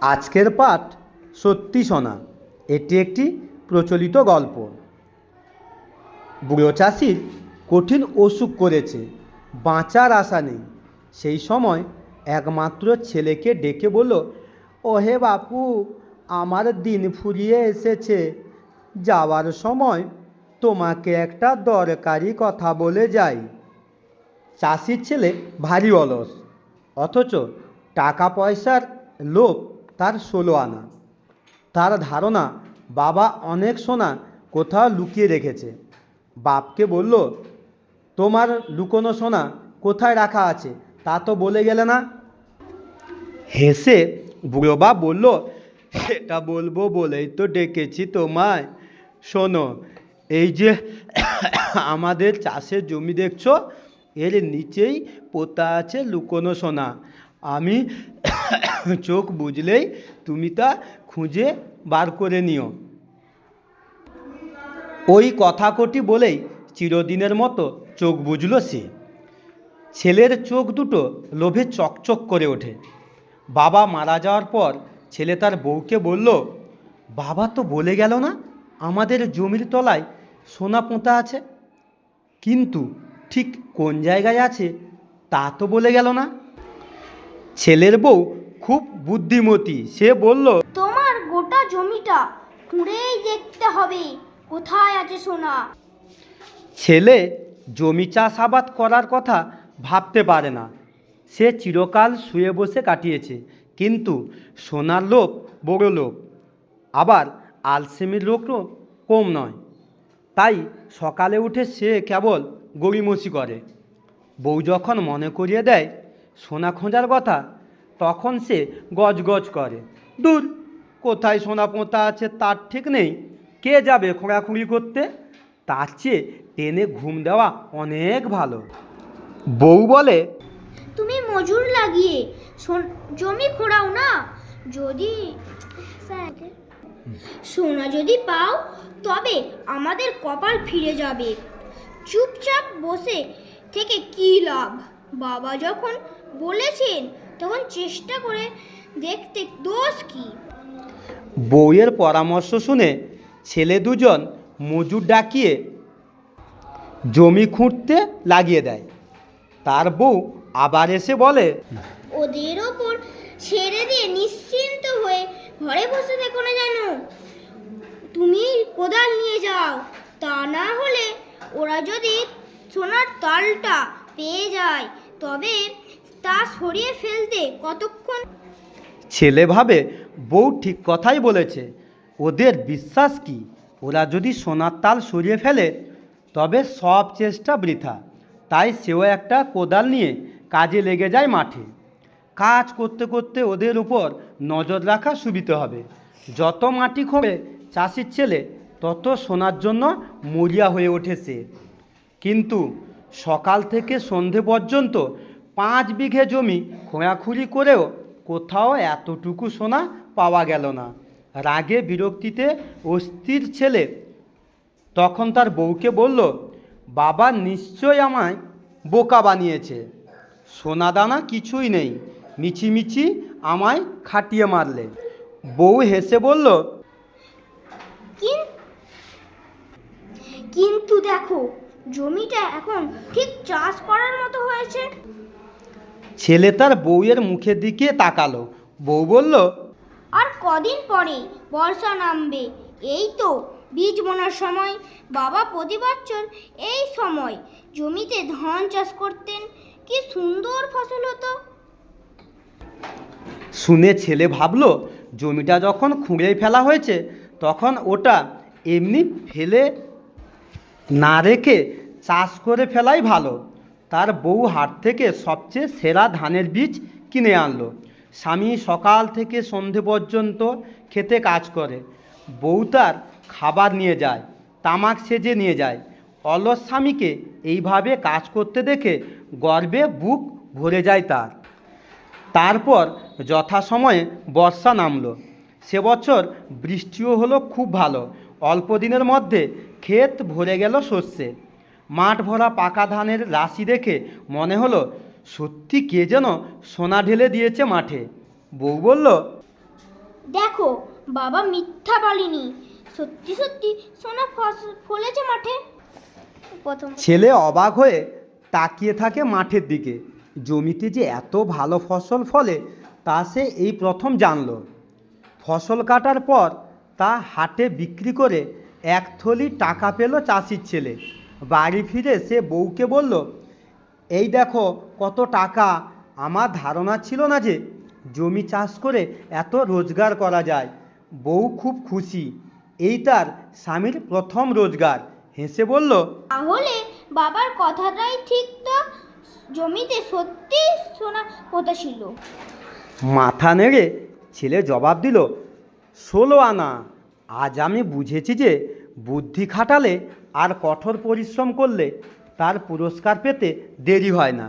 আজকের পাঠ সত্যি শোনা। এটি একটি প্রচলিত গল্প। বুড়ো চাষির কঠিন অসুখ করেছে, বাঁচার আশা নেই। সেই সময় একমাত্র ছেলেকে ডেকে বলল, ওহে বাপু, আমার দিন ফুরিয়ে এসেছে। যাওয়ার সময় তোমাকে একটা দরকারি কথা বলে যাই। চাষির ছেলে ভারী অলস, অথচ টাকা পয়সার লোভ তার ষোলো আনা। তার ধারণা, বাবা অনেক সোনা কোথাও লুকিয়ে রেখেছে। বাপকে বলল, তোমার লুকোনো সোনা কোথায় রাখা আছে, তা তো বলে গেলে না? হেসে বুড়ো বাপ বলল এটা বলব বলেই তো ডেকেছি তোমায়। শোনো, এই যে আমাদের চাষের জমি দেখছ, এর নিচেই পোতা আছে লুকোনো সোনা। আমি চোখ বুঝলেই তুমি তা খুঁজে বার করে নিও। ওই কথা কটি বলেই চিরদিনের মতো চোখ বুঝল সে। ছেলের চোখ দুটো লোভে চকচক করে ওঠে। বাবা মারা যাওয়ার পর ছেলে তার বউকে বলল, বাবা তো বলে গেল না, আমাদের জমির তলায় সোনা পোঁতা আছে। কিন্তু ঠিক কোন জায়গায় আছে তা তো বলে গেল না। ছেলের বউ খুব বুদ্ধিমতী। সে বলল তোমার গোটা জমিটা খুঁড়েই দেখতে হবে। কোথায় আছে সোনা? ছেলে জমি চাষাবাদ করার কথা ভাবতে পারে না। সে চিরকাল শুয়ে বসে কাটিয়েছে। কিন্তু সোনার লোভ বড় লোভ। আবার আলসেমির লোকও কম নয়। তাই সকালে উঠে সে কেবল গড়িমসি করে। বউ যখন মনে করিয়ে দেয় সোনা খোঁজার কথা তখন সে গজগজ করে। দূর কোথায় সোনা পোঁতা আছে তার ঠিক নেই। কে যাবে খোঁড়াখুঁড়ি করতে? তার চেয়ে টেনে ঘুম দেওয়া অনেক ভালো। বউ বলে তুমি মজুর লাগিয়ে সোন- জমি খোঁড়াও না। যদি সোনা যদি পাও তবে আমাদের কপাল ফিরে যাবে। চুপচাপ বসে থেকে কি লাভ? বাবা যখন বলেছেন তখন চেষ্টা করে দেখতে দোষ কি? বউয়ের পরামর্শ শুনে ছেলে দুজন মজুর ডাকিয়ে জমি খুঁড়তে লাগিয়ে দেয়। তার বউ আবার এসে বলে ওদের ওপর ছেড়ে দিয়ে নিশ্চিন্ত হয়ে ঘরে বসে থেকো না জানো। তুমি কোদাল নিয়ে যাও তা না হলে ওরা যদি সোনার তালটা পেয়ে যায় তবে তা সরিয়ে ফেলতে কতক্ষণ? ছেলে ভাবে, বউ ঠিক কথাই বলেছে। ওদের বিশ্বাস কি? ওরা যদি সোনার তাল সরিয়ে ফেলে, তবে সব চেষ্টা বৃথা। তাই সেও একটা কোদাল নিয়ে কাজে লেগে যায় মাঠে। কাজ করতে করতে ওদের উপর নজর রাখা সুবিধে হবে। যত মাটি খোঁড়ে চাষির ছেলে, তত সোনার জন্য মরিয়া হয়ে ওঠে সে। কিন্তু সকাল থেকে সন্ধে পর্যন্ত পাঁচ বিঘে জমি খোঁড়াখুঁড়ি করেও কোথাও এতটুকু সোনা পাওয়া গেল না। রাগে বিরক্তিতে অস্থির ছেলে তখন তার বউকে বলল, বাবা নিশ্চয় আমায় বোকা বানিয়েছে। সোনা দানা কিছুই নেই। মিছিমিছি আমায় খাটিয়ে মারলে। বউ হেসে বলল, কিন- কিন্তু দেখো, জমিটা এখন ঠিক চাষ করার মতো হয়েছে। ছেলে তার বউয়ের মুখের দিকে তাকালো। বউ বলল আর কদিন পরে বর্ষা নামবে? এই তো বীজ বোনার সময়। বাবা প্রতি বছর এই সময় জমিতে ধান চাষ করতেন। কি সুন্দর ফসল হতো। শুনে ছেলে ভাবলো জমিটা যখন খুঁড়ে ফেলা হয়েছে তখন ওটা এমনি ফেলে না রেখে চাষ করে ফেলাই ভালো। তার বউ হাট থেকে সবচেয়ে সেরা ধানের বীজ কিনে আনলো। স্বামী সকাল থেকে সন্ধে পর্যন্ত খেতে কাজ করে। বউ তার খাবার নিয়ে যায়, তামাক সেজে নিয়ে যায়। অলস স্বামীকে এইভাবে কাজ করতে দেখে গর্বে বুক ভরে যায় তার। তারপর যথাসময়ে বর্ষা নামলো। সে বছর বৃষ্টিও হলো খুব ভালো। অল্প দিনের মধ্যে ক্ষেত ভরে গেল শস্যে মাঠ ভরা পাকা ধানের রাশি দেখে মনে হলো সত্যি কে যেন সোনা ঢেলে দিয়েছে মাঠে। বউ বলল দেখো বাবা মিথ্যা বলেনি। সত্যি সত্যি সোনা ফলেছে মাঠে। প্রথম ছেলে অবাক হয়ে তাকিয়ে থাকে মাঠের দিকে। জমিতে যে এত ভালো ফসল ফলে তা সে এই প্রথম জানল। ফসল কাটার পর তা হাটে বিক্রি করে এক থলি টাকা পেল চাষির ছেলে। বাড়ি ফিরে সে বউকে বলল এই দেখো কত টাকা। আমার ধারণা ছিল না যে জমি চাষ করে এত রোজগার করা যায়। বউ খুব খুশি। এই তার স্বামীর প্রথম রোজগার। হেসে বলল তাহলে বাবার কথাটাই ঠিক তো? জমিতে সত্যি সোনা পোতা ছিল? মাথা নেড়ে ছেলে জবাব দিল ষোলো আনা। আজ আমি বুঝেছি যে বুদ্ধি খাটালে আর কঠোর পরিশ্রম করলে তার পুরস্কার পেতে দেরি হয় না।